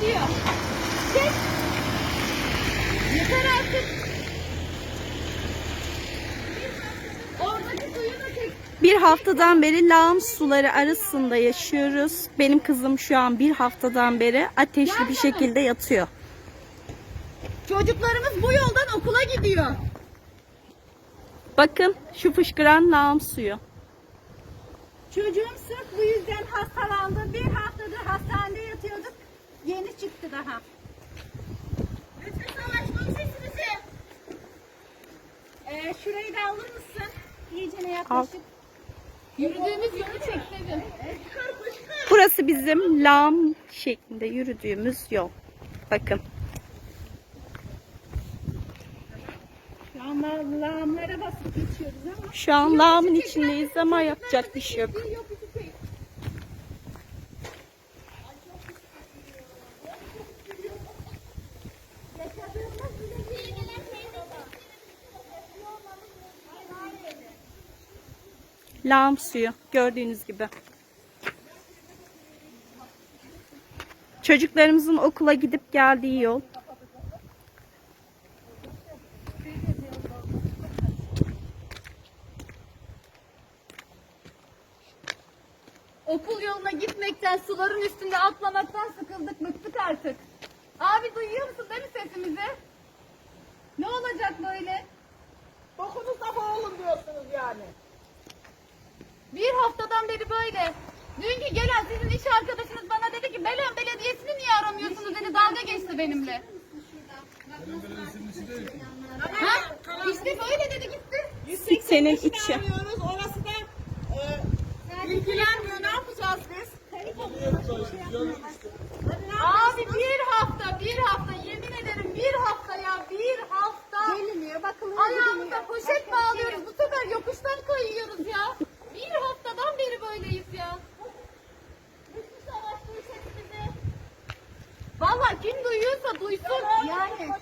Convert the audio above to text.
gidiyor. Çek. Yeter artık. Oradaki suyu da çek. Bir haftadan beri lağım suları arasında yaşıyoruz. Benim kızım şu an bir haftadan beri ateşli bir şekilde yatıyor. Çocuklarımız bu yoldan okula gidiyor. Bakın şu fışkıran lağım suyu. Çocuğum sırf bu yüzden Ee, şurayı da alır mısın? İyice ne yaklaşık. Yürüdüğümüz yolu çekledim. Burası bizim lağım şeklinde yürüdüğümüz yol. Bakın. Şu an la- lağımlara basıp geçiyoruz ama. Şu an lağımın içindeyiz ama yapacak bir şey yok. Yok, bizi çek. Lağım suyu gördüğünüz gibi. Çocuklarımızın okula gidip geldiği yol. Okul yoluna gitmekten, suların üstünde atlamaktan sıkıldık, bıktık artık. Abi duyuyor musun değil mi sesimizi? Ne olacak böyle? Bokunuz da boğulun diyorsunuz yani. Beri böyle. Dünkü gelen sizin iş arkadaşınız bana dedi ki Belen Belediyesi'ni niye aramıyorsunuz dedi dalga geçti benimle. Ha? İşte böyle dedi gitti. Senin içi. Arıyoruz orası da e, ilgilenmiyor. Ne yapacağız biz? Abi kim duyuyorsa duysun. Yani